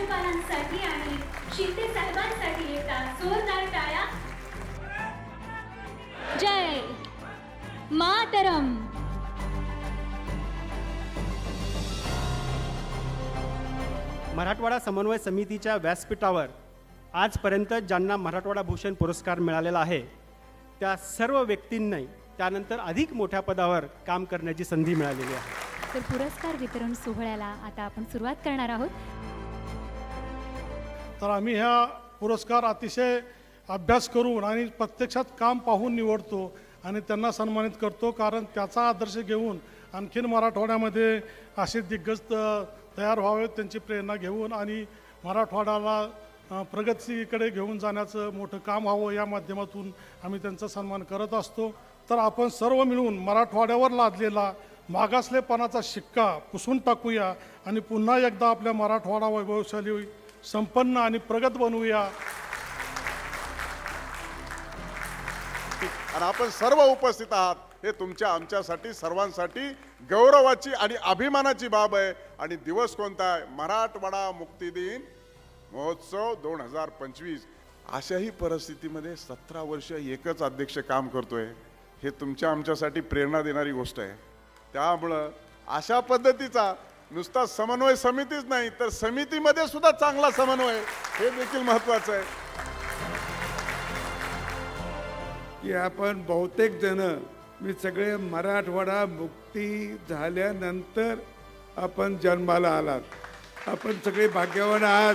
राज्यपालांसाठी आणि शिंदे साहेबांसाठी एकदा जोरदार टाळ्या. जय मातरम. मराठवाडा समन्वय समितीच्या व्यासपीठावर आजपर्यंत ज्यांना मराठवाडा भूषण पुरस्कार मिळालेला आहे त्या सर्व व्यक्तींनी त्यानंतर अधिक मोठ्या पदावर काम करण्याची संधी मिळालेली आहे. तर पुरस्कार वितरण सोहळ्याला आता आपण सुरुवात करणार आहोत. तर आम्ही ह्या पुरस्कार अतिशय अभ्यास करून आणि प्रत्यक्षात काम पाहून निवडतो आणि त्यांना सन्मानित करतो. कारण त्याचा आदर्श घेऊन आणखीन मराठवाड्यामध्ये असे दिग्गज तयार व्हावेत त्यांची प्रेरणा घेऊन आणि मराठवाड्याला प्रगतीकडे घेऊन जाण्याचं मोठं काम व्हावं या माध्यमातून आम्ही त्यांचा सन्मान करत असतो. तर आपण सर्व मिळून मराठवाड्यावर लादलेला मागासलेपणाचा शिक्का पुसून टाकूया आणि पुन्हा एकदा आपल्या मराठवाडा वैभवशाली संपन्न आणि प्रगत बनवूया. आणि आपण सर्व उपस्थित आहात. हे तुमच्या आमच्यासाठी सर्वांसाठी गौरवाची आणि अभिमानाची बाब आहे. आणि दिवस कोणता आहे? मराठवाडा मुक्ती दिन महोत्सव दोन हजार पंचवीस. अशाही परिस्थितीमध्ये सतरा वर्ष एकच अध्यक्ष काम करतोय. हे तुमच्या आमच्यासाठी प्रेरणा देणारी गोष्ट आहे. त्यामुळं अशा पद्धतीचा नुसता समन्वय समितीच नाही तर समितीमध्ये सुद्धा चांगला समन्वय हे देखील महत्वाचं आहे. की आपण बहुतेक जण मी सगळे मराठवाडा मुक्ती झाल्यानंतर आपण जन्माला आलात. आपण सगळे भाग्यवान आहात.